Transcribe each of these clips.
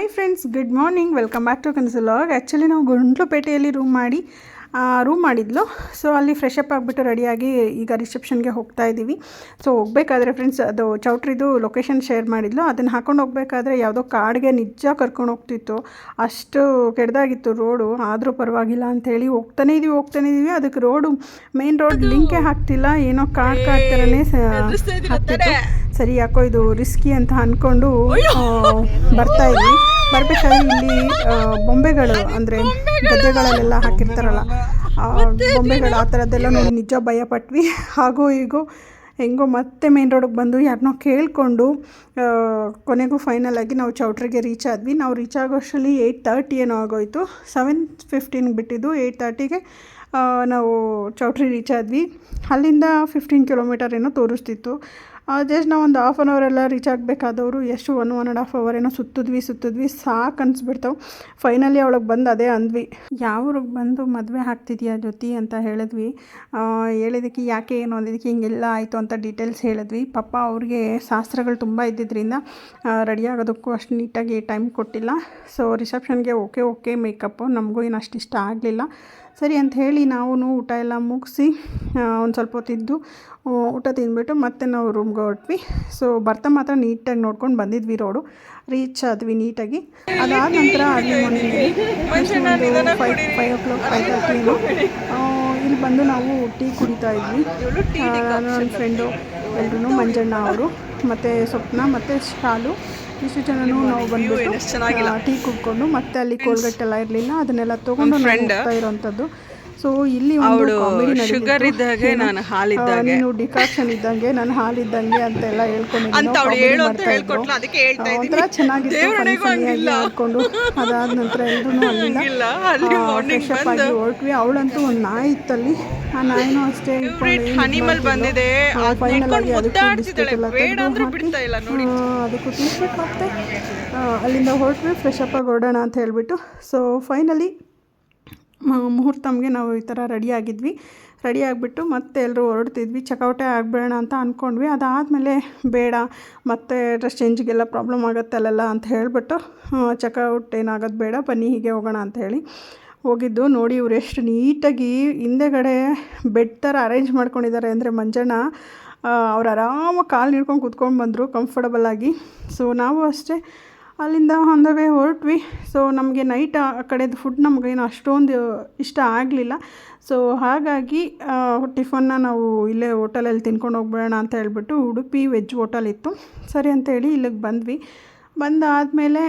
Hi friends good morning welcome back to ಕನ್ಸಲಾಗ್ actually ನಾವು ಗುಂಡ್ಲುಪೇಟೆಯಲ್ಲಿ room ಮಾಡಿ ರೂಮ್ ಮಾಡಿದ್ಲು. ಸೊ ಅಲ್ಲಿ ಫ್ರೆಶ್ ಅಪ್ ಆಗಿಬಿಟ್ಟು ರೆಡಿಯಾಗಿ ಈಗ ರಿಸೆಪ್ಷನ್ಗೆ ಹೋಗ್ತಾ ಇದ್ದೀವಿ ಸೊ ಹೋಗಬೇಕಾದ್ರೆ ಫ್ರೆಂಡ್ಸ್ ಅದು ಚೌಟ್ರಿದು ಲೊಕೇಶನ್ ಶೇರ್ ಮಾಡಿದ್ಲು. ಅದನ್ನು ಹಾಕೊಂಡು ಹೋಗಬೇಕಾದ್ರೆ ಯಾವುದೋ ಕಾಡಿಗೆ ನಿಜ ಕರ್ಕೊಂಡು ಹೋಗ್ತಿತ್ತು. ಅಷ್ಟು ಕೆಡ್ದಾಗಿತ್ತು ರೋಡು ಆದರೂ ಪರವಾಗಿಲ್ಲ ಅಂಥೇಳಿ ಹೋಗ್ತಾನೇ ಇದೀವಿ ಹೋಗ್ತಾನೇ ಇದೀವಿ. ಅದಕ್ಕೆ ರೋಡು ಮೇನ್ ರೋಡ್ ಲಿಂಕೇ ಹಾಕ್ತಿಲ್ಲ. ಏನೋ ಕಾಡ್ ಕಾಡ್ ಥರನೇ ಸರಿ ಯಾಕೋ ಇದು ರಿಸ್ಕಿ ಅಂತ ಅಂದ್ಕೊಂಡು ಬರ್ತಾ ಇದ್ವಿ. ಬರ್ಬೇಕಾದ್ರೆ ಇಲ್ಲಿ ಬೊಂಬೆಗಳು ಅಂದರೆ ಗದ್ದೆಗಳಲ್ಲೆಲ್ಲ ಹಾಕಿರ್ತಾರಲ್ಲ ಬೊಂಬೆಗಳು ಆ ಥರದ್ದೆಲ್ಲ ನೋಡಿ ನಿಜ ಭಯ ಪಟ್ವಿ ಹಾಗೂ ಹೀಗೂ ಹೆಂಗೋ ಮತ್ತೆ ಮೇನ್ ರೋಡಿಗೆ ಬಂದು ಯಾರನ್ನೋ ಕೇಳಿಕೊಂಡು ಕೊನೆಗೂ ಫೈನಲ್ ಆಗಿ ನಾವು ಚೌಟ್ರಿಗೆ ರೀಚ್ ಆದ್ವಿ. ನಾವು ರೀಚ್ ಆಗೋಷ್ಟರಲ್ಲಿ ಏಯ್ಟ್ ತರ್ಟಿ ಏನೋ ಆಗೋಯ್ತು. ಸೆವೆನ್ ಫಿಫ್ಟೀನ್ಗೆ ಬಿಟ್ಟಿದ್ದು ಏಯ್ಟ್ ತರ್ಟಿಗೆ ನಾವು ಚೌಟ್ರಿ ರೀಚ್ ಆದ್ವಿ. ಅಲ್ಲಿಂದ ಫಿಫ್ಟೀನ್ ಕಿಲೋಮೀಟರ್ ಏನೋ ತೋರಿಸ್ತಿತ್ತು. ಜಸ್ಟ್ ನಾವು ಒಂದು ಹಾಫ್ ಆನ್ ಅವರೆಲ್ಲ ರೀಚ್ ಆಗಬೇಕಾದವರು ಎಷ್ಟು one one and half hour ಏನೋ ಸುತ್ತಿದ್ವಿ ಸುತ್ತಿದ್ವಿ ಸಾಕು ಅನ್ಸ್ಬಿಡ್ತಾವೆ ಫೈನಲಿ ಅವಳಿಗೆ ಬಂದು ಅದೇ ಅಂದ್ವಿ. ಯಾವ ಊರಿಗೆ ಬಂದು ಮದುವೆ ಆಗ್ತಿದ್ಯಾ ಜ್ಯೋತಿ? ಅಂತ ಹೇಳಿದ್ವಿ. ಆ, ಹೇಳಿದ್ದಕ್ಕೆ ಯಾಕೆ ಏನು ಅಂದಿದ್ದಕ್ಕೆ ಹಿಂಗೆಲ್ಲ ಆಯಿತು ಅಂತ ಡೀಟೇಲ್ಸ್ ಹೇಳಿದ್ವಿ. ಪಾಪ ಅವ್ರಿಗೆ ಶಾಸ್ತ್ರಗಳು ತುಂಬ ಇದ್ದಿದ್ದರಿಂದ ರೆಡಿ ಆಗೋದಕ್ಕೂ ಅಷ್ಟು ನೀಟಾಗಿ ಟೈಮ್ ಕೊಟ್ಟಿಲ್ಲ. ಸೊ ರಿಸೆಪ್ಷನ್ಗೆ ಓಕೆ ಓಕೆ ಮೇಕಪ್ಪು ನಮಗೂ ಏನು ಅಷ್ಟು ಇಷ್ಟ ಆಗಲಿಲ್ಲ. ಸರಿ ಅಂತ ಹೇಳಿ ನಾವು ಊಟ ಎಲ್ಲ ಮುಗಿಸಿ ಒಂದು ಸ್ವಲ್ಪ ಹೊತ್ತಿದ್ದು ಊಟ ತಿಂದ್ಬಿಟ್ಟು ಮತ್ತೆ ನಾವು ರೂಮ್ಗೆ ಹೊರಟ್ವಿ. ಸೊ ಬರ್ತಾ ಮಾತ್ರ ನೀಟಾಗಿ ನೋಡ್ಕೊಂಡು ಬಂದಿದ್ವಿ ರೋಡು ರೀಚ್ ಆದ್ವಿ ನೀಟಾಗಿ. ಅದಾದ ನಂತರ ಅಲ್ಲಿ morning five five o'clock five ತರ್ಟಿನು ಇಲ್ಲಿ ಬಂದು ನಾವು ಟೀ ಕುಡಿತಾ ಇದ್ವಿ. ನನ್ನ ಫ್ರೆಂಡು ಎಲ್ಲರೂ ಮಂಜಣ್ಣ ಅವರು. ಮತ್ತು ಸೊಪ್ಪನ್ನ ಮತ್ತು ಶಾಲು. ಇಷ್ಟು ಜನನು ನಾವು ಬಂದ್ಬಿಟ್ಟು ಟೀ ಕುಡ್ಕೊಂಡು ಮತ್ತೆ ಅಲ್ಲಿ ಕೋಲ್ಗಟ್ಟೆಲ್ಲ ಇರಲಿಲ್ಲ ಅದನ್ನೆಲ್ಲ ತೊಗೊಂಡು ನಾವು ಹೋಗ್ತಾ ಇರೋಂಥದ್ದು. ಸೊ ಇಲ್ಲಿ ಒಂದು ಕಾಮಿಡಿ ಶುಗರ್ ಇದ್ದಾಗೆ ನಾನು ಹಾಲಿದ್ದಾಗ. ನೀನು ಡಿಕಾಕ್ಷನ್ ಇದ್ದಂಗೆ ನಾನು ಹಾಲಿದ್ದಂಗೆ ಅಂತೆಲ್ಲ ಹೇಳ್ಕೊಂಡು ಅದಕ್ಕೆ ಹೇಳ್ತಾ ಒಂಥರ ಚೆನ್ನಾಗಿತ್ತು ಹಾಕೊಂಡು ಅದಾದ ನಂತರ ಎಲ್ಲರೂ ಇಲ್ಲ, ಅಲ್ಲಿ ಮಾರ್ನಿಂಗ್ ಫ್ರೆಶ್ ಆಗಿ ಹೊರಟ್ವಿ. ಅವಳಂತೂ ಒಂದು ನಾಯಿ ಇತ್ತಲ್ಲಿ. ಆ ನಾಯಿನೂ ಅಷ್ಟೇ ಅನಿಮಲ್ ಬಂದಿದೆ. ಫೈನಲ್ ಬಿಸ್ಕೆಟ್ ಎಲ್ಲ ಬಿಡ್ತಾ ಇಲ್ಲ ನೋಡಿ. ಅದಕ್ಕೂ ತಿನ್ಸ್ಬಿಟ್ಟು ಮತ್ತೆ ಅಲ್ಲಿಂದ ಹೊರಟ್ವಿ ಫ್ರೆಶ್ ಅಪ್ ಆಗಿ ಹೊರಡೋಣ ಅಂತ ಹೇಳ್ಬಿಟ್ಟು. ಸೊ ಫೈನಲಿ ಮುಹೂರ್ತಮ್ಗೆ ನಾವು ಈ ಥರ ರೆಡಿ ಆಗಿದ್ವಿ. ರೆಡಿ ಆಗಿಬಿಟ್ಟು ಮತ್ತೆ ಎಲ್ಲರೂ ಹೊರಡ್ತಿದ್ವಿ. ಚೆಕ್ಔಟೇ ಆಗಬೇಡ ಅಂತ ಅಂದ್ಕೊಂಡ್ವಿ ಅದಾದಮೇಲೆ ಬೇಡ, ಮತ್ತೆ ಡ್ರೆಸ್ ಚೇಂಜಿಗೆಲ್ಲ ಪ್ರಾಬ್ಲಮ್ ಆಗುತ್ತೆ ಅಲ್ಲೆಲ್ಲ ಅಂತ ಹೇಳಿಬಿಟ್ಟು ಚೆಕ್ಔಟ್ ಏನಾಗೋದು ಬೇಡ, ಬನ್ನಿ ಹೀಗೆ ಹೋಗೋಣ ಅಂತ ಹೇಳಿ ಹೋಗಿದ್ದು. ನೋಡಿ ಇವ್ರು ಎಷ್ಟು ನೀಟಾಗಿ ಹಿಂದೆಗಡೆ ಬೆಡ್ ಥರ ಅರೇಂಜ್ ಮಾಡ್ಕೊಂಡಿದ್ದಾರೆ ಅಂದರೆ ಮಂಜಣ್ಣ ಅವ್ರು ಆರಾಮಾಗಿ ಕಾಲು ನೀಡ್ಕೊಂಡು ಕೂತ್ಕೊಂಡು ಬಂದರು ಕಂಫರ್ಟಬಲಾಗಿ ಸೊ, ನಾವು ಅಷ್ಟೇ ಅಲ್ಲಿಂದ ಆನ್ ದ ವೇ ಹೊರಟ್ವಿ. ಸೊ ನಮಗೆ ನೈಟ್ ಆ ಕಡೆದು ಫುಡ್ ನಮಗೇನು ಅಷ್ಟೊಂದು ಇಷ್ಟ ಆಗಲಿಲ್ಲ. ಸೊ ಹಾಗಾಗಿ ಟಿಫನ್ನ ನಾವು ಇಲ್ಲೇ ಹೋಟೆಲಲ್ಲಿ ತಿನ್ಕೊಂಡು ಹೋಗ್ಬಿಡೋಣ ಅಂತ ಹೇಳ್ಬಿಟ್ಟು ಉಡುಪಿ ವೆಜ್ ಹೋಟಲ್ ಇತ್ತು. ಸರಿ ಅಂತೇಳಿ ಇಲ್ಲಿಗೆ ಬಂದ್ವಿ. ಬಂದಾದಮೇಲೆ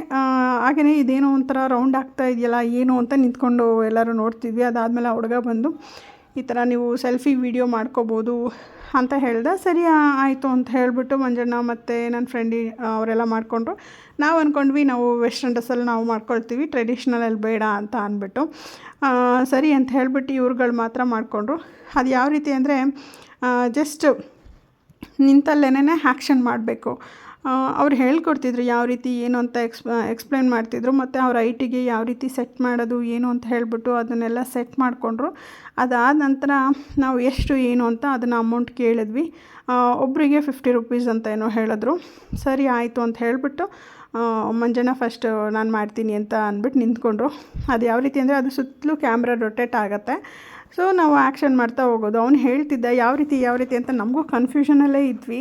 ಹಾಗೆಯೇ ಇದೇನೋ ಒಂಥರ ರೌಂಡ್ ಆಗ್ತಾ ಇದೆಯಲ್ಲ, ಏನು ಅಂತ ನಿಂತ್ಕೊಂಡು ಎಲ್ಲರೂ ನೋಡ್ತಿದ್ವಿ. ಅದಾದಮೇಲೆ ಹುಡುಗ ಬಂದು, ಈ ಥರ ನೀವು ಸೆಲ್ಫಿ ವೀಡಿಯೋ ಮಾಡ್ಕೋಬೋದು ಅಂತ ಹೇಳ್ದೆ, ಸರಿ ಆಯಿತು ಅಂತ ಹೇಳಿಬಿಟ್ಟು ಮಂಜಣ್ಣ ಮತ್ತು ನನ್ನ ಫ್ರೆಂಡಿ ಅವರೆಲ್ಲ ಮಾಡಿಕೊಂಡ್ರು. ನಾವು ಅಂದ್ಕೊಂಡ್ವಿ ನಾವು ವೆಸ್ಟರ್ನ್ ಡ್ರೆಸ್ಸಲ್ಲಿ ನಾವು ಮಾಡ್ಕೊಳ್ತೀವಿ ಟ್ರೆಡಿಷ್ನಲಲ್ಲಿ ಬೇಡ ಅಂತ ಅಂದ್ಬಿಟ್ಟು ಸರಿ ಅಂತ ಹೇಳಿಬಿಟ್ಟು ಇವ್ರುಗಳು ಮಾತ್ರ ಮಾಡಿಕೊಂಡ್ರು. ಅದು ಯಾವ ರೀತಿ ಅಂದರೆ ಜಸ್ಟ್ ನಿಂತಲ್ಲೇನೇ ಆ್ಯಕ್ಷನ್ ಮಾಡಬೇಕು. ಅವ್ರು ಹೇಳ್ಕೊಡ್ತಿದ್ರು ಯಾವ ರೀತಿ ಏನು ಅಂತ ಎಕ್ಸ್ ಎಕ್ಸ್ಪ್ಲೇನ್ ಮಾಡ್ತಿದ್ರು, ಮತ್ತು ಅವ್ರ ಐಟಿಗೆ ಯಾವ ರೀತಿ ಸೆಟ್ ಮಾಡೋದು, ಏನು ಅಂತ ಹೇಳಿಬಿಟ್ಟು ಅದನ್ನೆಲ್ಲ ಸೆಟ್ ಮಾಡಿಕೊಂಡ್ರು. ಅದಾದ ನಂತರ ನಾವು ಎಷ್ಟು, ಏನು ಅಂತ ಅದನ್ನು ಅಮೌಂಟ್ ಕೇಳಿದ್ವಿ. ಒಬ್ಬರಿಗೆ ಫಿಫ್ಟಿ ರುಪೀಸ್ ಅಂತ ಏನೋ ಹೇಳಿದ್ರು. ಸರಿ, ಆಯಿತು ಅಂತ ಹೇಳಿಬಿಟ್ಟು ಮಂಜಣ್ಣ ಫಸ್ಟ್ ನಾನು ಮಾಡ್ತೀನಿ ಅಂತ ಅಂದ್ಬಿಟ್ಟು ನಿಂತ್ಕೊಂಡ್ರು. ಅದು ಯಾವ ರೀತಿ ಅಂದರೆ ಅದು ಸುತ್ತಲೂ ಕ್ಯಾಮ್ರಾ ರೊಟೇಟ್ ಆಗುತ್ತೆ. ಸೊ ನಾವು ಆ್ಯಕ್ಷನ್ ಮಾಡ್ತಾ ಹೋಗೋದು. ಅವ್ನು ಹೇಳ್ತಿದ್ದ, ಯಾವ ರೀತಿ ಯಾವ ರೀತಿ ಅಂತ ನಮಗೂ ಕನ್ಫ್ಯೂಷನಲ್ಲೇ ಇದ್ವಿ.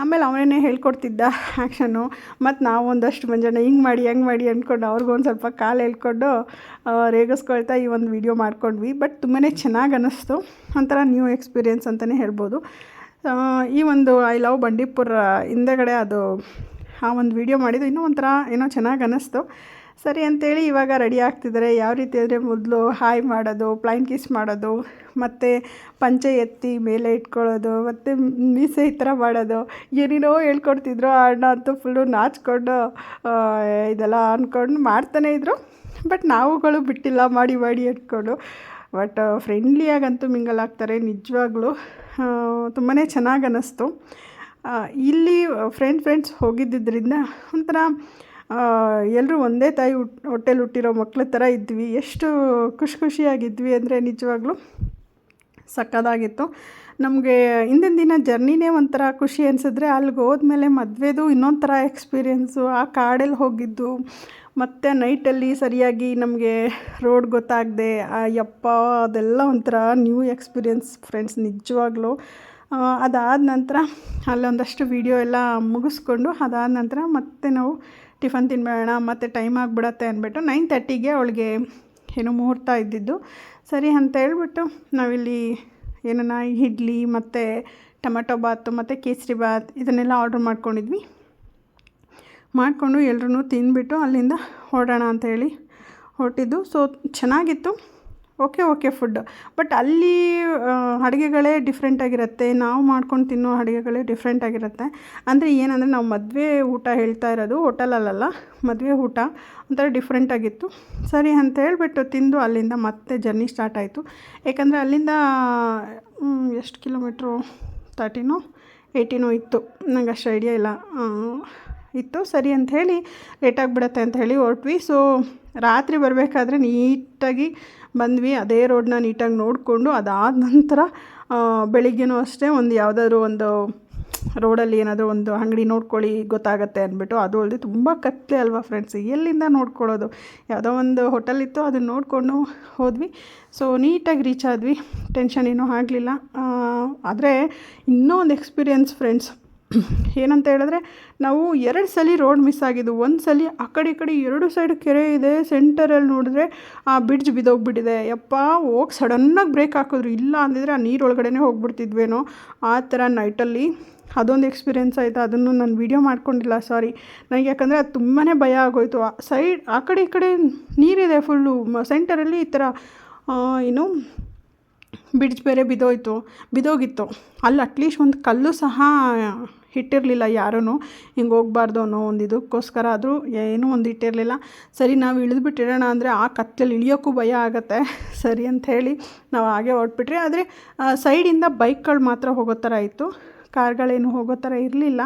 ಆಮೇಲೆ ಅವನೇ ಹೇಳ್ಕೊಡ್ತಿದ್ದ ಆ್ಯಕ್ಷನ್ನು ಮತ್ತು ನಾವು ಒಂದಷ್ಟು ಮಂಜಣ್ಣ, ಹಿಂಗೆ ಮಾಡಿ, ಹೆಂಗೆ ಮಾಡಿ? ಅಂದ್ಕೊಂಡು ಅವ್ರಿಗೊಂದು ಸ್ವಲ್ಪ ಕಾಲು ಹೇಳ್ಕೊಂಡು ರೇಗಿಸ್ಕೊಳ್ತಾ ಈ ಒಂದು ವಿಡಿಯೋ ಮಾಡ್ಕೊಂಡ್ವಿ. ಬಟ್ ತುಂಬಾ ಚೆನ್ನಾಗಿ ಅನ್ನಿಸ್ತು ಒಂಥರ ನ್ಯೂ ಎಕ್ಸ್ಪೀರಿಯೆನ್ಸ್ ಅಂತಲೇ ಹೇಳ್ಬೋದು. ಈ ಒಂದು ಐ ಲವ್ ಬಂಡೀಪುರ ಹಿಂದೆಗಡೆ ಅದು, ಆ ಒಂದು ವಿಡಿಯೋ ಮಾಡಿದ್ದು ಇನ್ನೂ ಒಂಥರ ಏನೋ ಚೆನ್ನಾಗಿ ಅನ್ನಿಸ್ತು ಸರಿ ಅಂತೇಳಿ ಇವಾಗ ರೆಡಿ ಆಗ್ತಿದ್ದಾರೆ. ಯಾವ ರೀತಿ ಅಂದರೆ ಮೊದಲು ಹಾಯ್ ಮಾಡೋದು ಪ್ಲೈನ್ ಕಿಸ್ ಮಾಡೋದು, ಮತ್ತು ಪಂಚೆ ಎತ್ತಿ ಮೇಲೆ ಇಟ್ಕೊಳ್ಳೋದು, ಮತ್ತು ಮೀಸೆ ಈ ಥರ ಮಾಡೋದು, ಏನೇನೋ ಹೇಳ್ಕೊಡ್ತಿದ್ರು ಅಣ್ಣ ಅಂತೂ ಫುಲ್ಲು ನಾಚ್ಕೊಂಡು ಇದೆಲ್ಲ ಅಂದ್ಕೊಂಡು ಮಾಡ್ತಾನೇ ಇದ್ದರು ಬಟ್ ನಾವುಗಳು ಬಿಟ್ಟಿಲ್ಲ, ಮಾಡಿ ಮಾಡಿ ಇಟ್ಕೊಂಡು. ಬಟ್ ಫ್ರೆಂಡ್ಲಿಯಾಗಂತೂ ಮಿಂಗಲ್ ಆಗ್ತಾರೆ, ನಿಜವಾಗ್ಲೂ. ತುಂಬಾ ಚೆನ್ನಾಗಿ ಅನ್ನಿಸ್ತು ಇಲ್ಲಿ ಫ್ರೆಂಡ್ ಫ್ರೆಂಡ್ಸ್ ಹೋಗಿದ್ದಿದ್ದರಿಂದ ಒಂಥರ ಎಲ್ಲರೂ ಒಂದೇ ತಾಯಿ ಹುಟ್, ಹೊಟ್ಟೆಲಿ ಹುಟ್ಟಿರೋ ಮಕ್ಳ ಥರ ಇದ್ವಿ. ಎಷ್ಟು ಖುಷಿ ಖುಷಿಯಾಗಿದ್ವಿ ಅಂದರೆ ನಿಜವಾಗ್ಲೂ ಸಕ್ಕದಾಗಿತ್ತು ನಮಗೆ ಹಿಂದಿನ ದಿನ ಜರ್ನಿನೇ ಒಂಥರ ಖುಷಿ ಅನಿಸಿದ್ರೆ ಅಲ್ಲಿಗೆ ಹೋದ್ಮೇಲೆ ಮದುವೆದು ಇನ್ನೊಂದು ಥರ ಎಕ್ಸ್ಪೀರಿಯೆನ್ಸು. ಆ ಕಾಡಲ್ಲಿ ಹೋಗಿದ್ದು, ಮತ್ತು ನೈಟಲ್ಲಿ ಸರಿಯಾಗಿ ನಮಗೆ ರೋಡ್ ಗೊತ್ತಾಗದೆ ಯಪ್ಪ ಅದೆಲ್ಲ ಒಂಥರ ನ್ಯೂ ಎಕ್ಸ್ಪೀರಿಯೆನ್ಸ್ ಫ್ರೆಂಡ್ಸ್ ನಿಜವಾಗ್ಲೂ. ಅದಾದ ನಂತರ ಅಲ್ಲೊಂದಷ್ಟು ವೀಡಿಯೋ ಎಲ್ಲ ಮುಗಿಸ್ಕೊಂಡು ಅದಾದ ನಂತರ ಮತ್ತೆ ನಾವು ಟಿಫನ್ ತಿನ್ಬೇಡ ಮತ್ತು ಟೈಮ್ ಆಗಿಬಿಡತ್ತೆ ಅಂದ್ಬಿಟ್ಟು ನೈನ್ ತರ್ಟಿಗೆ ಅವಳಿಗೆ ಏನು ಮುಹೂರ್ತ ಇದ್ದಿದ್ದು. ಸರಿ ಅಂತ ಹೇಳ್ಬಿಟ್ಟು ನಾವಿಲ್ಲಿ ಏನನ್ನ ಇಡ್ಲಿ ಮತ್ತು ಟೊಮೆಟೊ ಬಾತು ಮತ್ತು ಕೇಸರಿ ಬಾತ್ ಇದನ್ನೆಲ್ಲ ಆರ್ಡ್ರ್ ಮಾಡ್ಕೊಂಡಿದ್ವಿ. ಮಾಡಿಕೊಂಡು ಎಲ್ಲರೂ ತಿಂದ್ಬಿಟ್ಟು ಅಲ್ಲಿಂದ ಹೊರಡೋಣ ಅಂತೇಳಿ ಹೊರಟಿದ್ದು. ಸೊ ಚೆನ್ನಾಗಿತ್ತು. Okay okay food. ಬಟ್ ಅಲ್ಲಿ ಅಡುಗೆಗಳೇ ಡಿಫ್ರೆಂಟಾಗಿರುತ್ತೆ ನಾವು ಮಾಡ್ಕೊಂಡು ತಿನ್ನೋ ಅಡುಗೆಗಳೇ ಡಿಫ್ರೆಂಟಾಗಿರುತ್ತೆ ಅಂದರೆ ಏನಂದರೆ ನಾವು ಮದುವೆ ಊಟ ಹೇಳ್ತಾ ಇರೋದು ಹೋಟೆಲಲ್ಲ ಮದುವೆ ಊಟ ಒಂಥರ ಡಿಫ್ರೆಂಟಾಗಿತ್ತು ಸರಿ ಅಂತ ಹೇಳಿಬಿಟ್ಟು ತಿಂದು ಅಲ್ಲಿಂದ ಮತ್ತೆ ಜರ್ನಿ ಸ್ಟಾರ್ಟ್ ಆಯಿತು. ಯಾಕಂದರೆ ಅಲ್ಲಿಂದ ಎಷ್ಟು ಕಿಲೋಮೀಟ್ರು ತರ್ಟಿನೋ ಏಯ್ಟೀನೋ ಇತ್ತು. ನಂಗೆ ಅಷ್ಟು ಐಡಿಯಾ ಇಲ್ಲ. ಇತ್ತು. ಸರಿ ಅಂತ ಹೇಳಿ ಲೇಟ್ ಆಗಿಬಿಡತ್ತೆ ಅಂತ ಹೇಳಿ ಹೊರಟ್ವಿ. ಸೊ ರಾತ್ರಿ ಬರಬೇಕಾದ್ರೆ ನೀಟಾಗಿ ಬಂದ್ವಿ, ಅದೇ ರೋಡನ್ನ ನೀಟಾಗಿ ನೋಡಿಕೊಂಡು ಅದಾದ ನಂತರ ಬೆಳಿಗ್ಗೆನೂ ಅಷ್ಟೇ ಒಂದು ಯಾವುದಾದ್ರೂ ಒಂದು ರೋಡಲ್ಲಿ ಏನಾದರೂ ಒಂದು ಅಂಗಡಿ ನೋಡ್ಕೊಳ್ಳಿ ಗೊತ್ತಾಗತ್ತೆ ಅಂದ್ಬಿಟ್ಟು, ಅದು ಅಲ್ಲದೆ ತುಂಬ ಕತ್ತಲೆ ಅಲ್ವಾ ಫ್ರೆಂಡ್ಸ್ ಎಲ್ಲಿಂದ ನೋಡ್ಕೊಳ್ಳೋದು? ಯಾವುದೋ ಒಂದು ಹೋಟೆಲ್ ಇತ್ತು, ಅದನ್ನು ನೋಡಿಕೊಂಡು ಹೋದ್ವಿ. ಸೊ ನೀಟಾಗಿ ರೀಚ್ ಆದ್ವಿ ಟೆನ್ಷನ್ ಏನೂ ಆಗಲಿಲ್ಲ. ಆದರೆ ಇನ್ನೂ ಒಂದು ಎಕ್ಸ್ಪೀರಿಯೆನ್ಸ್ ಫ್ರೆಂಡ್ಸ್ ಏನಂತ ಹೇಳಿದ್ರೆ, ನಾವು ಎರಡು ಸಲ ರೋಡ್ ಮಿಸ್ ಆಗಿದ್ದು, ಒಂದು ಸಲ ಆ ಕಡೆ ಈ ಕಡೆ ಎರಡು ಸೈಡ್ ಕೆರೆ ಇದೆ ಸೆಂಟರಲ್ಲಿ ನೋಡಿದ್ರೆ ಆ ಬ್ರಿಡ್ಜ್ ಬಿದ್ದೋಗ್ಬಿಟ್ಟಿದೆ. ಯಪ್ಪ, ಹೋಗಿ ಸಡನ್ನಾಗಿ ಬ್ರೇಕ್ ಹಾಕಿದ್ರು. ಇಲ್ಲ ಅಂದಿದ್ರೆ ಆ ನೀರೊಳಗಡೆನೇ ಹೋಗ್ಬಿಡ್ತಿದ್ವೇನೋ? ಆ ಥರ ನೈಟಲ್ಲಿ ಅದೊಂದು ಎಕ್ಸ್ಪೀರಿಯೆನ್ಸ್ ಆಯಿತು. ಅದನ್ನು ನಾನು ವೀಡಿಯೋ ಮಾಡ್ಕೊಂಡಿಲ್ಲ ಸಾರಿ ನನಗೆ ಯಾಕಂದರೆ ಅದು ತುಂಬಾ ಭಯ ಆಗೋಯಿತು. ಸೈಡ್ ಆ ಕಡೆ ಈ ಕಡೆ ನೀರಿದೆ ಫುಲ್ಲು ಸೆಂಟರಲ್ಲಿ ಈ ಥರ ಏನು ಬ್ರಿಡ್ಜ್ ಬೇರೆ ಬಿದ್ದೋಯ್ತು, ಬಿದ್ದೋಗಿತ್ತು. ಅಲ್ಲಿ ಅಟ್ಲೀಸ್ಟ್ ಒಂದು ಕಲ್ಲು ಸಹ ಇಟ್ಟಿರಲಿಲ್ಲ ಯಾರೂ ಹಿಂಗೆ ಹೋಗ್ಬಾರ್ದು ಅನ್ನೋ ಒಂದು ಇದಕ್ಕೋಸ್ಕರ ಆದರೂ ಏನೂ ಒಂದು ಇಟ್ಟಿರಲಿಲ್ಲ. ಸರಿ, ನಾವು ಇಳಿದ್ಬಿಟ್ಟಿರೋಣ ಅಂದರೆ ಆ ಕತ್ತಲಲ್ಲಿ ಇಳಿಯೋಕ್ಕೂ ಭಯ ಆಗುತ್ತೆ. ಸರಿ ಅಂತ ಹೇಳಿ ನಾವು ಹಾಗೆ ಹೊರಟ್ಬಿಟ್ರಿ. ಆದರೆ ಸೈಡಿಂದ ಬೈಕ್ಗಳು ಮಾತ್ರ ಹೋಗೋ ಥರ ಇತ್ತು. ಕಾರ್ಗಳೇನು ಹೋಗೋ ಥರ ಇರಲಿಲ್ಲ.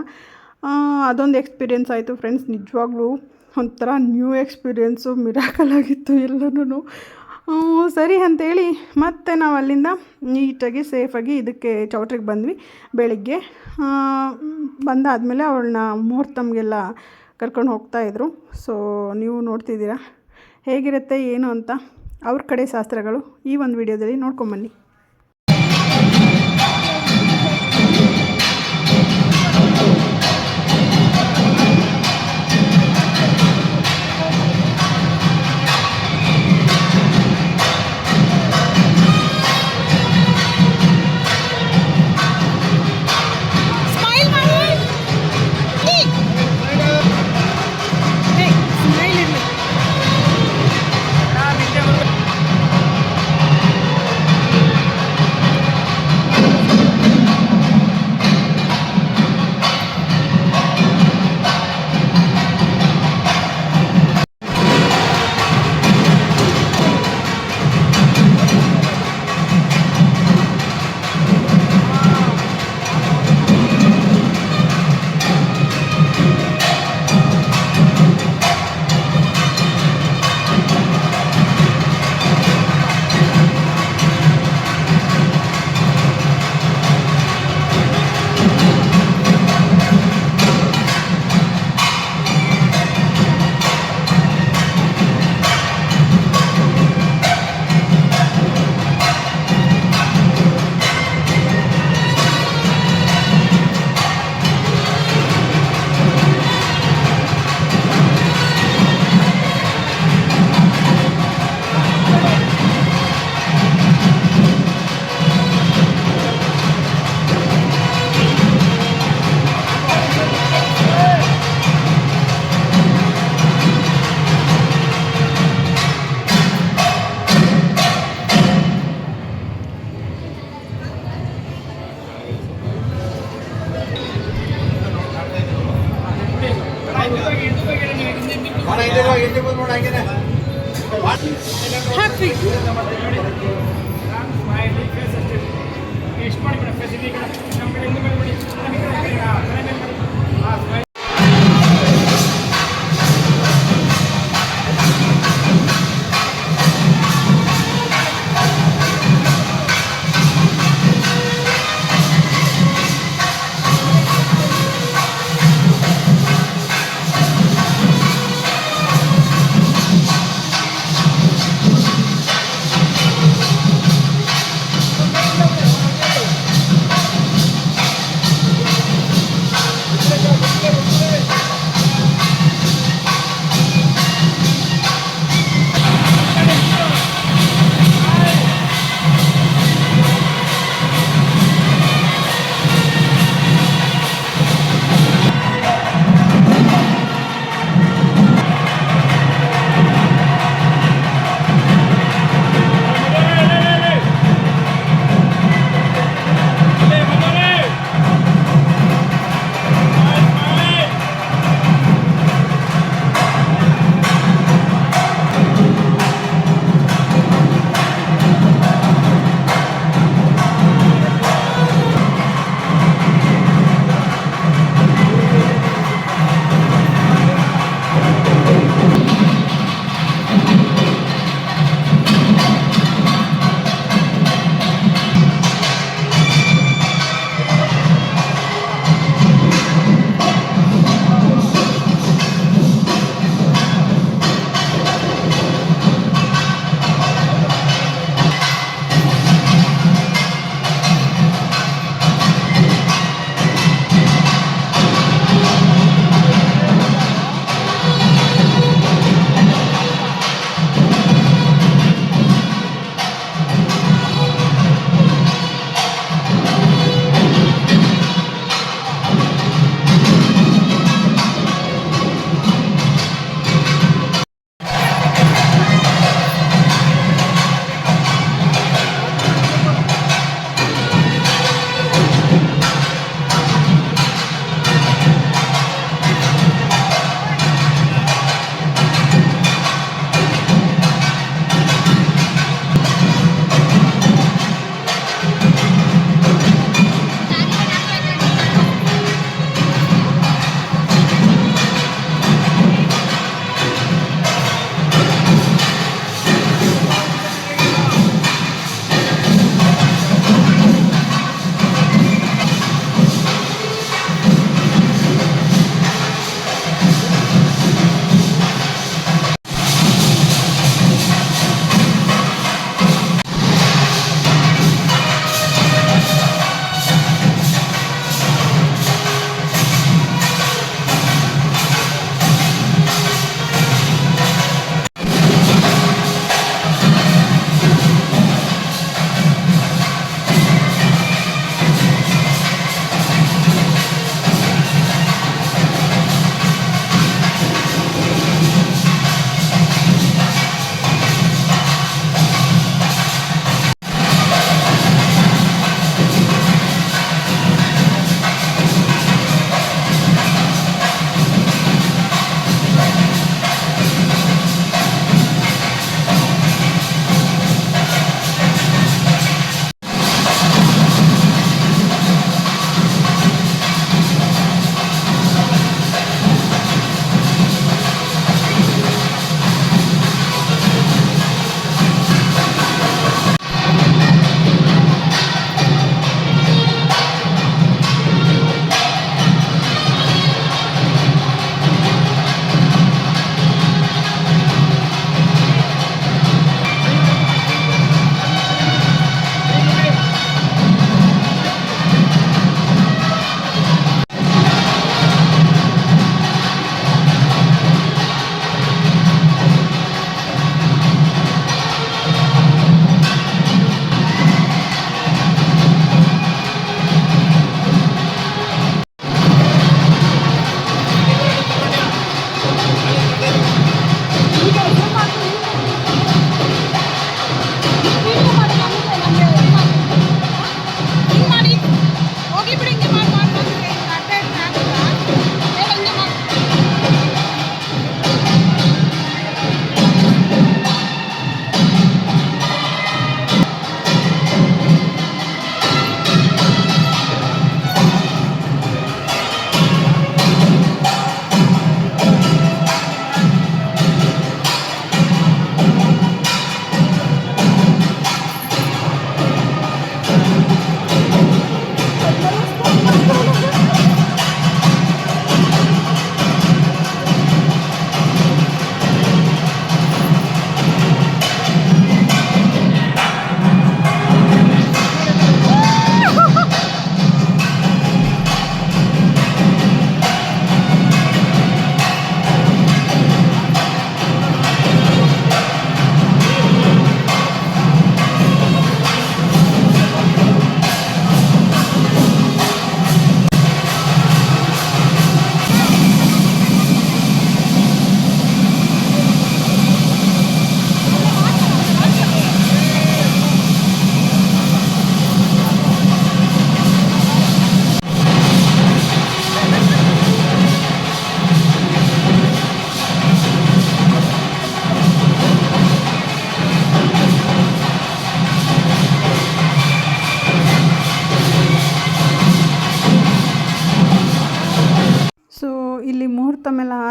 ಅದೊಂದು ಎಕ್ಸ್ಪೀರಿಯೆನ್ಸ್ ಆಯಿತು. ಫ್ರೆಂಡ್ಸ್ ನಿಜವಾಗ್ಲೂ ಒಂಥರ ನ್ಯೂ ಎಕ್ಸ್ಪೀರಿಯೆನ್ಸು ಮಿರಾಕಲ್ ಆಗಿತ್ತು ಎಲ್ಲನೂ ಸರಿ ಅಂತೇಳಿ ಮತ್ತೆ ನಾವು ಅಲ್ಲಿಂದ ನೀಟಾಗಿ ಸೇಫಾಗಿ ಇದಕ್ಕೆ ಚೌಟ್ರಿಗೆ ಬಂದ್ವಿ ಬೆಳಿಗ್ಗೆ. ಬಂದಾದಮೇಲೆ ಅವಳನ್ನ ಮುಹೂರ್ತಮ್ಗೆಲ್ಲ ಕರ್ಕೊಂಡು ಹೋಗ್ತಾಯಿದ್ರು ಸೊ ನೀವು ನೋಡ್ತಿದ್ದೀರಾ. ಹೇಗಿರುತ್ತೆ, ಏನು ಅಂತ ಅವ್ರ ಕಡೆ ಶಾಸ್ತ್ರಗಳು ಈ ಒಂದು ವಿಡಿಯೋದಲ್ಲಿ ನೋಡ್ಕೊಂಬನ್ನಿ.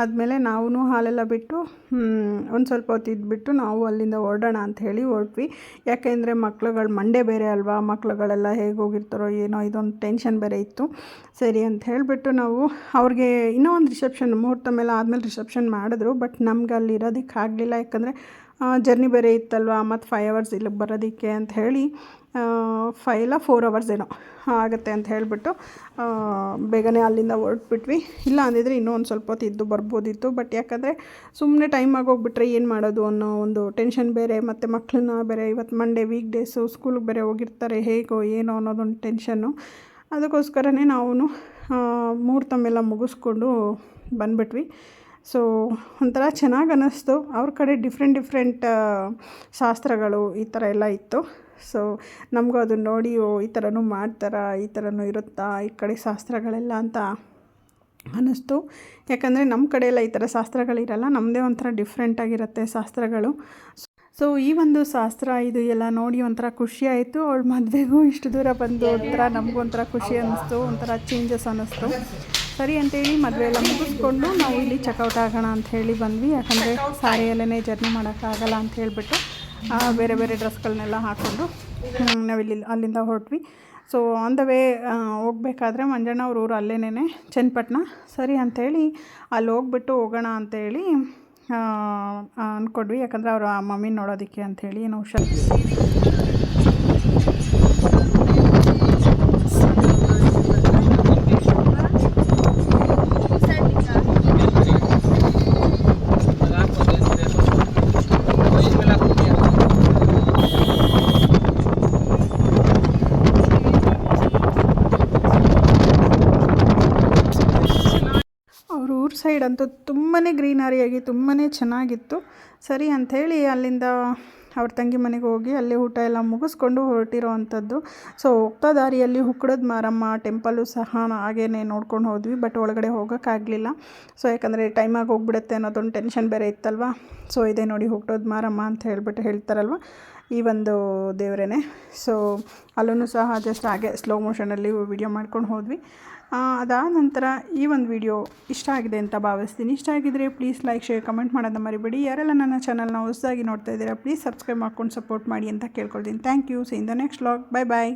ಆದಮೇಲೆ ನಾವು ಹಾಲೆಲ್ಲ ಬಿಟ್ಟು ಒಂದು ಸ್ವಲ್ಪ ಹೊತ್ತು ಇದ್ಬಿಟ್ಟು ನಾವು ಅಲ್ಲಿಂದ ಹೊರಡೋಣ ಅಂತ ಹೇಳಿ ಹೊರಟ್ವಿ. ಯಾಕೆಂದರೆ ಮಕ್ಳುಗಳು ಮಂಡೆ ಬೇರೆ ಅಲ್ವಾ? ಮಕ್ಳುಗಳೆಲ್ಲ ಹೇಗೆ ಹೋಗಿರ್ತಾರೋ ಏನೋ ಇದೊಂದು ಟೆನ್ಷನ್ ಬೇರೆ ಇತ್ತು. ಸರಿ ಅಂತ ಹೇಳಿಬಿಟ್ಟು ನಾವು ಅವ್ರಿಗೆ ಇನ್ನೂ ಒಂದು ರಿಸೆಪ್ಷನ್ ಮುಹೂರ್ತ ಮೇಲೆ ಆದಮೇಲೆ ರಿಸೆಪ್ಷನ್ ಮಾಡಿದ್ರು ಬಟ್ ನಮ್ಗೆ ಅಲ್ಲಿ ಇರೋದಕ್ಕೆ ಆಗಲಿಲ್ಲ. ಯಾಕಂದರೆ ಜರ್ನಿ ಬೇರೆ ಇತ್ತಲ್ವ? ಮತ್ತು ಫೈವ್ ಅವರ್ಸ್ ಇಲ್ಲಿಗೆ ಬರೋದಕ್ಕೆ ಅಂತ ಹೇಳಿ ಫೈವ್ ಇಲ್ಲ ಫೋರ್ ಅವರ್ಸ್ ಏನೋ ಆಗುತ್ತೆ ಅಂತ ಹೇಳಿಬಿಟ್ಟು ಬೇಗನೆ ಅಲ್ಲಿಂದ ಹೊರಟ್ಬಿಟ್ವಿ. ಇಲ್ಲ ಅಂದಿದ್ರೆ ಇನ್ನೂ ಒಂದು ಸ್ವಲ್ಪ ಹೊತ್ತು ಇದ್ದು ಬರ್ಬೋದಿತ್ತು. ಬಟ್ ಯಾಕಂದರೆ ಸುಮ್ಮನೆ ಟೈಮ್ ಆಗೋಗ್ಬಿಟ್ರೆ ಏನು ಮಾಡೋದು ಅನ್ನೋ ಒಂದು ಟೆನ್ಷನ್ ಬೇರೆ, ಮತ್ತು ಮಕ್ಕಳನ್ನ ಬೇರೆ ಇವತ್ತು ಮಂಡೇ ವೀಕ್ ಡೇಸು ಸ್ಕೂಲಿಗೆ ಬೇರೆ ಹೋಗಿರ್ತಾರೆ, ಹೇಗೋ ಏನೋ ಅನ್ನೋದೊಂದು ಟೆನ್ಷನ್ನು ಅದಕ್ಕೋಸ್ಕರನೇ ನಾವು ಮುಹೂರ್ತಮೆಲ್ಲ ಮೇಲೆ ಮುಗಿಸ್ಕೊಂಡು ಬಂದ್ಬಿಟ್ವಿ. ಸೊ ಒಂಥರ ಚೆನ್ನಾಗಿ ಅನ್ನಿಸ್ತು. ಅವ್ರ ಕಡೆ ಡಿಫ್ರೆಂಟ್ ಡಿಫ್ರೆಂಟ್ ಶಾಸ್ತ್ರಗಳು ಈ ಥರ ಎಲ್ಲ ಇತ್ತು. ಸೊ ನಮಗೂ ಅದನ್ನ ನೋಡಿ, ಓ, ಈ ಥರನೂ ಮಾಡ್ತಾರಾ, ಈ ಥರನೂ ಇರುತ್ತಾ, ಈ ಕಡೆ ಶಾಸ್ತ್ರಗಳೆಲ್ಲ ಅಂತ ಅನ್ನಿಸ್ತು. ಯಾಕಂದರೆ ನಮ್ಮ ಕಡೆ ಎಲ್ಲ ಈ ಥರ ಶಾಸ್ತ್ರಗಳಿರಲ್ಲ ನಮ್ಮದೇ ಒಂಥರ ಡಿಫ್ರೆಂಟಾಗಿರುತ್ತೆ ಶಾಸ್ತ್ರಗಳು. ಸೊ ಈ ಒಂದು ಶಾಸ್ತ್ರ, ಇದು ಎಲ್ಲ ನೋಡಿ ಒಂಥರ ಖುಷಿ ಆಯಿತು. ಅವಳ ಮದುವೆಗೂ ಇಷ್ಟು ದೂರ ಬಂದು ಒಂಥರ ನಮಗೂ ಒಂಥರ ಖುಷಿ ಅನ್ನಿಸ್ತು, ಒಂಥರ ಚೇಂಜಸ್ ಅನ್ನಿಸ್ತು. ಸರಿ ಅಂತೇಳಿ ಮದುವೆ ಎಲ್ಲ ಮುಗಿಸ್ಕೊಂಡು ನಾವು ಇಲ್ಲಿ ಚೆಕ್ಔಟ್ ಆಗೋಣ ಅಂತ ಹೇಳಿ ಬಂದ್ವಿ. ಯಾಕಂದರೆ ಸಾರಿಯಲ್ಲೇ ಜರ್ನಿ ಮಾಡೋಕ್ಕಾಗಲ್ಲ ಅಂತ ಹೇಳಿಬಿಟ್ಟು ಬೇರೆ ಬೇರೆ ಡ್ರೆಸ್ಗಳನ್ನೆಲ್ಲ ಹಾಕ್ಕೊಂಡು ನಾವು ನಾವಿಲ್ಲಿ ಅಲ್ಲಿಂದ ಹೊರಟ್ವಿ. ಸೊ ಆನ್ ದ ವೇ ಹೋಗ್ಬೇಕಾದ್ರೆ ಮಂಜಣ್ಣ ಅವ್ರ ಊರು ಅಲ್ಲೇನೇ ಚನ್ನಪಟ್ಟಣ. ಸರಿ ಅಂಥೇಳಿ ಅಲ್ಲಿ ಹೋಗ್ಬಿಟ್ಟು ಹೋಗೋಣ ಅಂತೇಳಿ ಅಂದ್ಕೊಂಡ್ವಿ ಯಾಕಂದರೆ ಆ ಮಮ್ಮಿ ನೋಡೋದಕ್ಕೆ ಅಂಥೇಳಿ ಏನು ಹುಷಾರು ಅವ್ರ ಊರ ಸೈಡ್ ಅಂತೂ ತುಂಬಾ ಗ್ರೀನರಿಯಾಗಿ ತುಂಬಾ ಚೆನ್ನಾಗಿತ್ತು. ಸರಿ ಅಂಥೇಳಿ ಅಲ್ಲಿಂದ ಅವ್ರ ತಂಗಿ ಮನೆಗೆ ಹೋಗಿ ಅಲ್ಲಿ ಊಟ ಎಲ್ಲ ಮುಗಿಸ್ಕೊಂಡು ಹೊರಟಿರೋ ಅಂಥದ್ದು. ಸೊ, ಹೋಗ್ತಾ ದಾರಿಯಲ್ಲಿ ಹುಕ್ಕಡದ ಮಾರಮ್ಮ ಟೆಂಪಲ್ಲು ಸಹ ಹಾಗೇ ನೋಡ್ಕೊಂಡು ಹೋದ್ವಿ, ಬಟ್ ಒಳಗಡೆ ಹೋಗೋಕ್ಕಾಗಲಿಲ್ಲ. ಸೊ, ಯಾಕಂದರೆ ಟೈಮಾಗಿ ಹೋಗ್ಬಿಡುತ್ತೆ ಅನ್ನೋದೊಂದು ಟೆನ್ಷನ್ ಬೇರೆ ಇತ್ತಲ್ವ? ಸೊ, ಇದೇ ನೋಡಿ ಹುಟ್ಟೋದು ಮಾರಮ್ಮ ಅಂತ ಹೇಳ್ಬಿಟ್ಟು ಹೇಳ್ತಾರಲ್ವ? ಈ ಒಂದು ದೇವರೇ ಸೊ, ಅಲ್ಲೂ ಸಹ ಜಸ್ಟ್ ಹಾಗೆ ಸ್ಲೋ ಮೋಷನಲ್ಲಿ ವಿಡಿಯೋ ಮಾಡ್ಕೊಂಡು ಹೋದ್ವಿ. ಅದಾದ ನಂತರ ಈ ಒಂದು ವಿಡಿಯೋ ಇಷ್ಟ ಆಗಿದೆ ಅಂತ ಭಾವಿಸ್ತೀನಿ. ಇಷ್ಟ ಆಗಿದ್ದರೆ ಪ್ಲೀಸ್ ಲೈಕ್ ಶೇರ್ ಕಮೆಂಟ್ ಮಾಡೋದನ್ನ ಮರಿಬೇಡಿ. ಯಾರೆಲ್ಲ ನನ್ನ ಚಾನಲ್ನ ಹೊಸದಾಗಿ ನೋಡ್ತಾ ಇದ್ದೀರಾ ಪ್ಲೀಸ್ ಸಬ್ಸ್ಕ್ರೈಬ್ ಮಾಡ್ಕೊಂಡು ಸಪೋರ್ಟ್ ಮಾಡಿ ಅಂತ ಕೇಳ್ಕೊಳ್ತೀನಿ. Thank you see in the next log bye bye